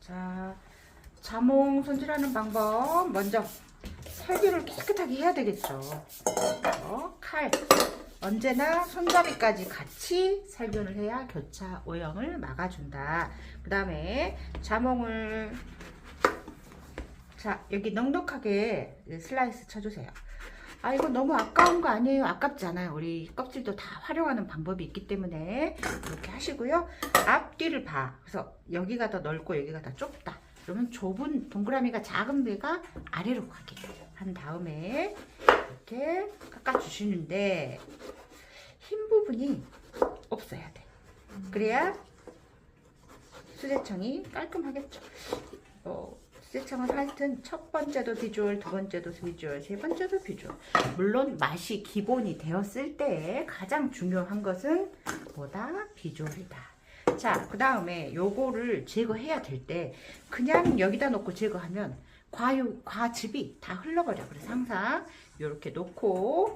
자, 자몽 손질하는 방법. 먼저 살균을 깨끗하게 해야 되겠죠. 어, 칼. 언제나 손잡이까지 같이 살균을 해야 교차 오염을 막아준다. 그 다음에 자몽을 자 여기 넉넉하게 슬라이스 쳐주세요. 아 이거 너무 아까운 거 아니에요? 아깝지 않아요. 우리 껍질도 다 활용하는 방법이 있기 때문에 이렇게 하시고요. 앞뒤를 봐. 그래서 여기가 더 넓고 여기가 더 좁다. 그러면 좁은 동그라미가 작은 배가 아래로 가게 한 다음에 이렇게 깎아주시는데 흰 부분이 없어야 돼. 그래야 수제청이 깔끔하겠죠. 어, 수제청은 하여튼 첫 번째도 비주얼, 두 번째도 비주얼, 세 번째도 비주얼. 물론 맛이 기본이 되었을 때 가장 중요한 것은 뭐다? 비주얼이다. 자, 그 다음에 요거를 제거해야 될 때 그냥 여기다 놓고 제거하면 과유, 과즙이 다 흘러버려. 그래서 항상 이렇게 놓고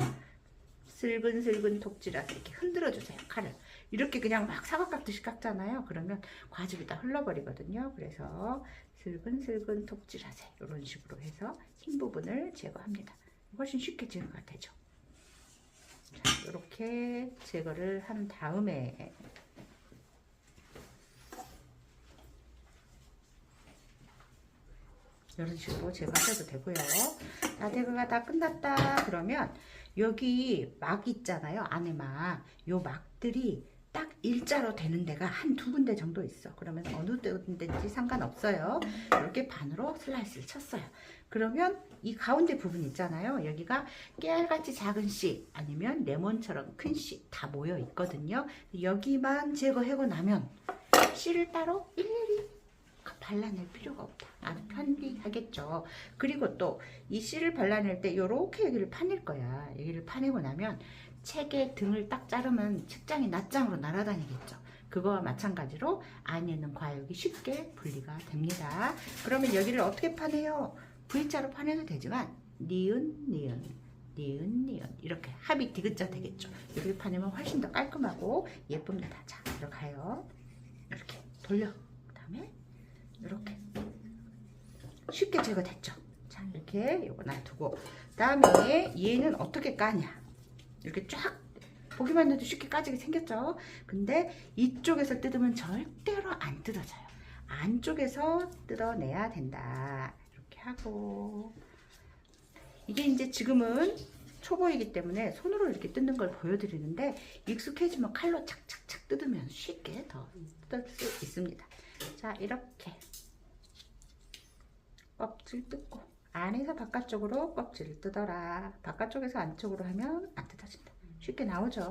슬근슬근 톡질하게 이렇게 흔들어 주세요 칼을 이렇게 그냥 막 사각 깎듯이 깎잖아요 그러면 과즙이 다 흘러버리거든요 그래서 슬근슬근 톡질하세요 이런 식으로 해서 흰 부분을 제거합니다 훨씬 쉽게 제거가 되죠 자 이렇게 제거를 한 다음에 이런 식으로 제거하셔도 되고요. 자, 제거가 다 끝났다 그러면 여기 막 있잖아요. 안에 막. 요 막들이 딱 일자로 되는 데가 한 두 군데 정도 있어. 그러면 어느 데인지 상관없어요. 이렇게 반으로 슬라이스를 쳤어요. 그러면 이 가운데 부분 있잖아요. 여기가 깨알같이 작은 씨 아니면 레몬처럼 큰 씨 다 모여 있거든요. 여기만 제거하고 나면 씨를 따로 일일이 발라낼 필요가 없다. 아주 편리하겠죠. 그리고 또 이 씨를 발라낼 때 요렇게 여기를 파낼 거야. 여기를 파내고 나면 책의 등을 딱 자르면 책장이 낱장으로 날아다니겠죠. 그거와 마찬가지로 안에 있는 과육이 쉽게 분리가 됩니다. 그러면 여기를 어떻게 파내요? V자로 파내도 되지만 니은 니은 니은 니은 이렇게 합이 디귿자 되겠죠. 여기를 파내면 훨씬 더 깔끔하고 예쁩니다. 자, 들어가요. 이렇게 돌려. 그 다음에 이렇게 쉽게 제거됐죠. 자 이렇게 요거 놔두고 그 다음에 얘는 어떻게 까냐 이렇게 쫙 보기만 해도 쉽게 까지게 생겼죠. 근데 이쪽에서 뜯으면 절대로 안 뜯어져요. 안쪽에서 뜯어내야 된다. 이렇게 하고 이게 이제 지금은 초보이기 때문에 손으로 이렇게 뜯는 걸 보여드리는데 익숙해지면 칼로 착착착 뜯으면 쉽게 더 뜯을 수 있습니다. 자 이렇게 껍질 뜯고 안에서 바깥쪽으로 껍질을 뜯어라. 바깥쪽에서 안쪽으로 하면 안 뜯어진다. 쉽게 나오죠